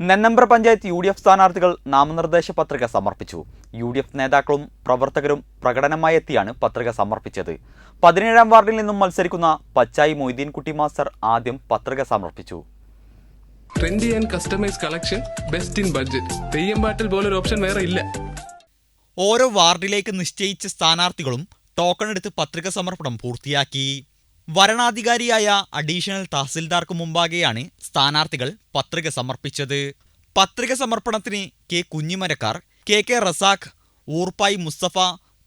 Nannambra panchayat U D F സ്ഥാനാർത്ഥികൾ നാമനിർദ്ദേശ പത്രിക സമർപ്പിച്ചു. യു ഡി എഫ് നേതാക്കളും പ്രവർത്തകരും പ്രകടനമായി എത്തിയാണ് പത്രിക സമർപ്പിച്ചത്. പതിനേഴാം വാർഡിൽ നിന്നും മത്സരിക്കുന്ന പച്ചായി മൊയ്തീൻകുട്ടി മാസ്റ്റർ ആദ്യം പത്രിക സമർപ്പിച്ചു. Trendy and customize collection best in budget Theyyam പാട്ടിൽ പോലൊരു ഓപ്ഷൻ വേറെ ഇല്ല. ഓരോ വാർഡിലേക്ക് നിശ്ചയിച്ച സ്ഥാനാർത്ഥികളും ടോക്കൺ എടുത്ത് പത്രിക സമർപ്പണം പൂർത്തിയാക്കി. വരണാധികാരിയായ അഡീഷണൽ തഹസിൽദാർക്ക് മുമ്പാകെയാണ് സ്ഥാനാർത്ഥികൾ പത്രിക സമർപ്പിച്ചത്. പത്രിക സമർപ്പണത്തിന് K Kunhimarakkar K K Razak Oorppayi Musthafa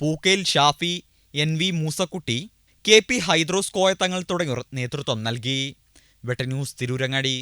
Pookkel Shafi N V Moosakutty K P Hydros Koyathangal തുടങ്ങിയവർ നേതൃത്വം നൽകി. വെട്ട ന്യൂസ് തിരൂരങ്ങാടി.